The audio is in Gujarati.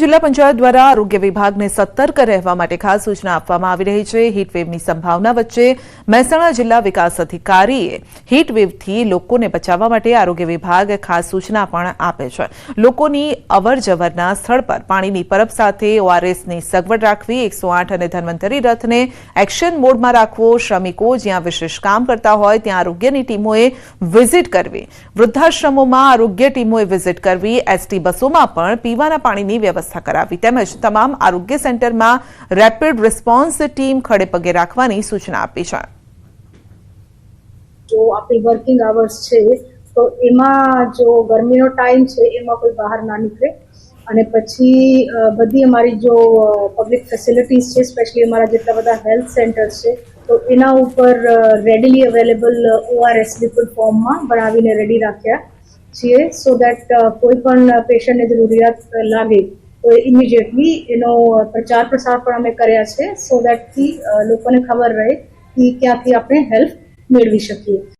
જિલ્લા પંચાયત દ્વારા આરોગ્ય વિભાગને સતર્ક રહેવા માટે ખાસ સૂચના આપવામાં આવી રહી છે. હીટવેવની સંભાવના વચ્ચે મહેસાણા જિલ્લા વિકાસ અધિકારીએ હીટવેવથી લોકોને બચાવવા માટે આરોગ્ય વિભાગ ખાસ સૂચના પણ આપે છે. લોકોની અવરજવરના સ્થળ પર પાણીની પરબ સાથે ઓઆરએસની સગવડ રાખવી, એકસો આઠ અને ધન્વંતરી રથને એક્શન મોડમાં રાખવો, શ્રમિકો જ્યાં વિશેષ કામ કરતા હોય ત્યાં આરોગ્યની ટીમોએ વિઝિટ કરવી. વૃદ્ધાશ્રમોમાં આરોગ્ય ટીમોએ વિઝિટ કરવી, એસટી બસોમાં પણ પીવાના પાણીની વ્યવસ્થા કરાવવી તેમજ તમામ આરોગ્ય સેન્ટરમાં રેપિડ રિસ્પોન્સ ટીમ ખડે પગે રાખવાની સૂચના આપી છે. જો આપણી વર્કિંગ આવર્સ છે, તો એમાં જો ગરમીનો ટાઈમ છે, એમાં કોઈ બહાર ના નીકળે. અને પછી બધી અમારી જો પબ્લિક ફેસિલિટીઝ છે સ્પેશિયલી અમારા જેટલા બધા હેલ્થ સેન્ટર્સ છે, તો એના ઉપર રેડીલી અવેલેબલ ઓઆરએસ લિક્વિડ ફોર્મમાં બનાવીને રેડી રાખ્યા છીએ સો દેટ કોઈ પણ પેશન્ટને જરૂરિયાત લાગે. ઇમિડિયેટલી એનો પ્રચાર પ્રસાર પણ અમે કર્યા છે સો દેટથી લોકોને ખબર રહે કે ક્યાંથી આપણે હેલ્પ મેળવી શકીએ.